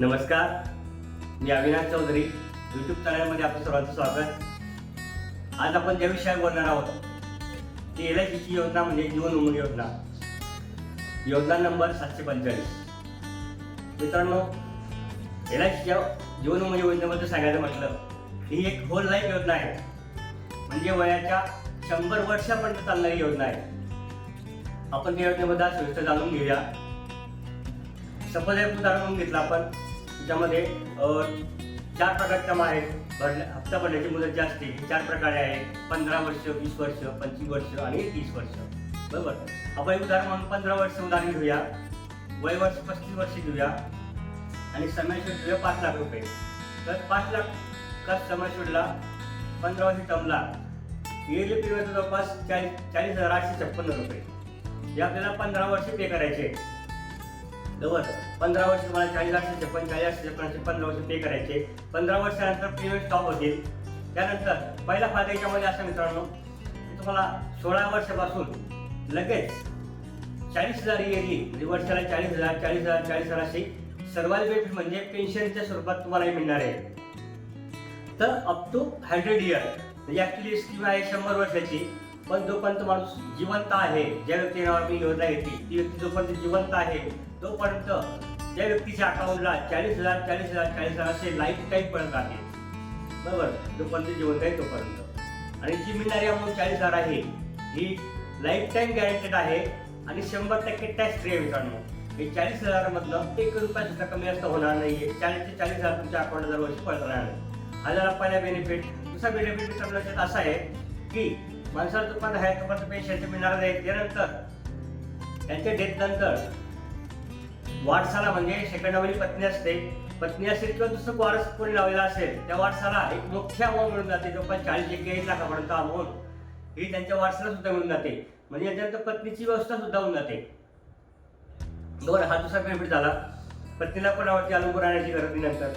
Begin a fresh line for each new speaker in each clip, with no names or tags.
नमस्कार. मी अविनाश चौधरी. यूट्यूब चॅनलमध्ये आपलं सर्वांचं स्वागत. आज आपण ज्या विषयावर बोलणार आहोत ती एल आय सीची योजना म्हणजे जीवन उमंग योजना. योजना नंबर सातशे पंचेचाळीस. मित्रांनो एल आय सीच्या जीवन उमंग योजनेबद्दल सांगायचं म्हटलं ही एक होल लाईफ योजना आहे. म्हणजे वयाच्या शंभर वर्षापर्यंत चालणारी योजना आहे. आपण त्या योजनेबद्दल सविस्तर जाणून घेऊया. सपोज एक उदाहरण घेतलं आपण. त्यामध्ये अं, चार प्रकारच्या जमा आहेत. भरल्या हप्ता भरण्याची मुदत जी असते चार प्रकारे आहे. पंधरा वर्ष वीस वर्ष पंचवीस वर्ष आणि तीस वर्ष. बरोबर? आपण एक उदाहरण म्हणून पंधरा वर्ष उदाहरण घेऊया. वय वर्ष पस्तीस वर्ष घेऊया. आणि समय घेऊया पाच लाख रुपये. तर पाच लाख का समय पंधरा वर्ष टमला इयरली पिरियड जवळपास चाळीस चाळीस हजार आठशे छप्पन्न रुपये. हे आपल्याला पंधरा वर्ष पे करायचे जवळ. पंधरा वर्ष तुम्हाला चाळीस आठशे पंचेचाळीस चाळीस एकोणीसशे पंधरा वर्ष पे करायचे. पंधरा वर्षानंतर पेमेंट स्टॉप होतील. त्यानंतर पहिला फायदा याच्यामध्ये असा मित्रांनो तुम्हाला सोळा वर्षापासून लगेच चाळीस हजार इयरली म्हणजे वर्षाला चाळीस हजार चाळीस हजार चाळीस हजार अशी सर्वात बेनिफिट म्हणजे पेन्शनच्या स्वरूपात तुम्हाला हे मिळणार आहे. तर अप टू हंड्रेड इयर म्हणजे ॲक्च्युली स्कीम आहे शंभर वर्षाची. पण जोपर्यंत माणूस जिवंत आहे ज्या व्यक्ती योजना घेतली ती व्यक्ती जोपर्यंत जिवंत आहे तोपर्यंत त्या व्यक्तीच्या अकाउंटला चाळीस हजार चाळीस हजार चाळीस हजार असे लाईफ टाईम पर्यंत आहे बरोबर? जोपर्यंत जिवंत आहे तोपर्यंत. आणि जी मिळणारी अमाऊंट चाळीस हजार आहे ही लाईफ टाईम गॅरंटेड आहे आणि शंभर टक्के टॅक्स फ्री आहे मित्रांनो. हे चाळीस हजारामधलं एक रुपया सुद्धा कमी जास्त होणार नाहीये. चाळीस ते चाळीस हजार तुमच्या अकाउंट दरवर्षी पडत राहणार हा पहिला बेनिफिट दुसरा बेनिफिट मित्रांनो याच्यात असा आहे की माणसाला जोपर्यंत आहे तोपर्यंत पेन्शन मिळणार नाही त्यानंतर त्यांच्या डेथ नंतर वारसाला म्हणजे सेकंडावली पत्नी असते. पत्नी असेल किंवा दुसरं वारस कोणी लावलेला असेल त्या वारसाला एक मोठ्या अमाऊंट मिळून जाते जवळपास चाळीस एक लाखापर्यंत अमाऊंट ही त्यांच्या वारसाला सुद्धा मिळून जाते. म्हणजे याच्यानंतर पत्नीची व्यवस्था सुद्धा होऊन जाते. बरं हा दुसरा बेनिफिट झाला. पत्नीला पण आवडती अवलंबून राहण्याची गरज नाही नंतर.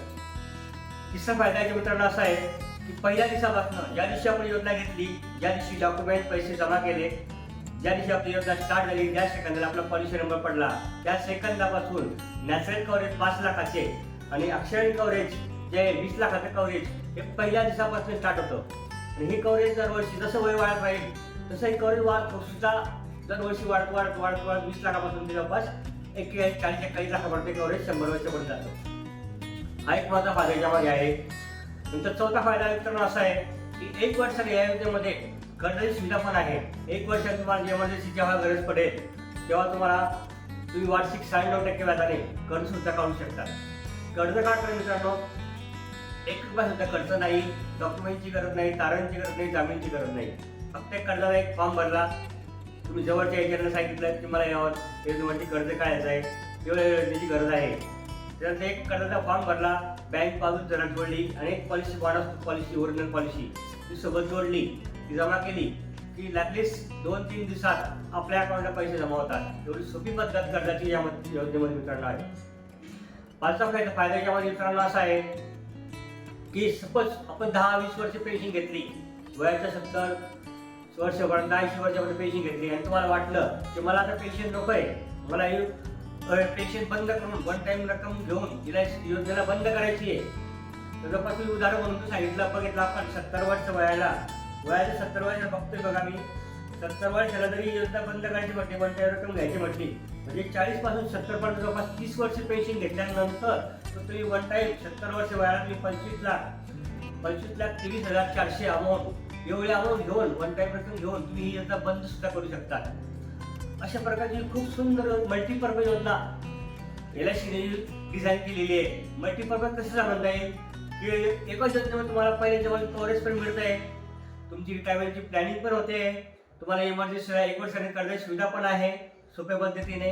तिसरा फायदा याच्या मित्रांनो असा आहे की पहिल्या दिवसापासून ज्या दिवशी आपण योजना घेतली ज्या दिवशी डॉक्युमेंट पैसे जमा केले ज्या दिवशी आपली योजना स्टार्ट झाली त्या सेकंदाला आपला पॉलिसी नंबर पडला त्या सेकंदापासून नॅचरल कव्हरेज पाच लाखाचे आणि अक्षरण कव्हरेज जे वीस लाखाचं कव्हरेज हे पहिल्या दिवसापासून स्टार्ट होतं. आणि ही कव्हरेज दरवर्षी जसं वय वाढत राहील तसं हे कव्हरेज वाढ सुद्धा दरवर्षी वाढत वाढत वाढत वाढत वीस लाखापासून ते जवळपास एक्केचाळीस चाळीस एक्काळीस लाखापर्यंत कव्हरेज शंभर वर्षपर्यंत जातो. हा एक माझा फायदा याच्यामध्ये आहे. नंतर चौथा फायदा मित्रांनो असा आहे की एक वर्षाने या योजनेमध्ये कर्जाची सुविधा पण आहे. एक वर्षात तुम्हाला इमर्जन्सी जेव्हा गरज पडेल तेव्हा तुम्हाला तुम्ही वार्षिक साडेनऊ टक्के व्याजाने कर्ज सुद्धा काढू शकता. कर्ज काढताना मित्रांनो एक रुपया सुद्धा खर्च नाही डॉक्युमेंटची गरज नाही तारणची गरज नाही जामीनची गरज नाही. फक्त एक कर्जाला एक फॉर्म भरला. तुम्ही जवळच्या एजंटला सांगितलं की मला यावर योजनेवरती कर्ज काढायचं आहे एवढ्या योजनेची गरज आहे. त्यानंतर एक कर्जाचा फॉर्म भरला बँकपासून जरा जोडली आणि एक policy bond policy original policy ती सोबत जोडली. ती जमा केली की ॲटलिस्ट दोन तीन दिवसात आपल्या अकाउंटला पैसे जमा होतात. एवढी सोपी पद्धत कर्जाची यामध्ये योजनेमध्ये मित्रांनो आहे. पाचवा फायदा फायदा यामध्ये मित्रांनो असा आहे की सपोज आपण दहा वीस वर्ष पेन्शन घेतली वयाच्या सत्तर वर्ष ऐंशी वर्षापर्यंत पेन्शन घेतली आणि तुम्हाला वाटलं की मला आता पेन्शन नको आहे मला पेन्शन बंद करून वन टाइम रक्कम घेऊन तिला योजनेला बंद करायची आहे. तर जवळपास मी उदाहरण म्हणून सांगितलं बघितलं आपण सत्तर वर्ष वयाला वयाच्या सत्तर वर्ष बघतोय बघा मी. सत्तर वर्षाला तरी योजना बंद करायची म्हटली वन त्या रक्कम घ्यायची म्हटली. म्हणजे चाळीसपासून सत्तर पर्यंत जवळपास तीस वर्ष पेन्शन घेतल्यानंतर तर तुम्ही वन टाईम सत्तर वर्ष वयाला तुम्ही पंचवीस लाख पंचवीस लाख तेवीस हजार चारशे अमाऊंट एवढे अमाऊंट घेऊन वन टाईम रक्कम घेऊन तुम्ही ही योजना बंद सुद्धा करू शकता. अशा प्रकारची खूप सुंदर मल्टीपर्पज योजना एल आय सीने डिझाईन केलेली आहे. मल्टीपर्पज कसं सांगता येईल? की एकाच योजनेमध्ये तुम्हाला पहिले जेव्हा कव्हरेज पण मिळत आहे तुमची रिटायरमेंटची प्लॅनिंग पण होते. तुम्हाला इमर्जन्सी एक वर्षाने कर्जाची सुविधा पण आहे सोप्या पद्धतीने.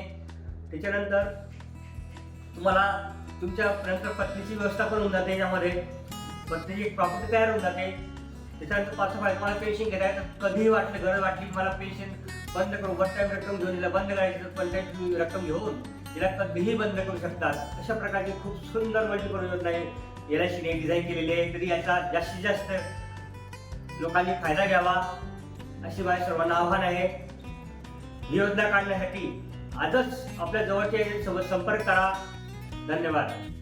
त्याच्यानंतर तुम्हाला तुमच्या नंतर पत्नीची व्यवस्था पण होऊन जाते यामध्ये पत्नीची एक प्रॉपर्टी तयार होऊन जाते. त्याच्यानंतर पाच फाय मला पेन्शन घेताय कधीही वाटलं गरज वाटली मला पेन्शन बंद करू वन टाईम रक्कम घेऊन तिला बंद करायची तर वन तुम्ही रक्कम घेऊन तिला कधीही बंद करू शकतात. अशा प्रकारची खूप सुंदर मल्टीपल योजना आहे. एल आय सीने डिझाईन केलेली आहे. तरी याचा जास्तीत जास्त लोकांनी फायदा घ्यावा अशी माझ्या सर्वांना आव्हान आहे. ही योजना काढण्यासाठी आजच आपल्या जवळच्या संपर्क करा. धन्यवाद.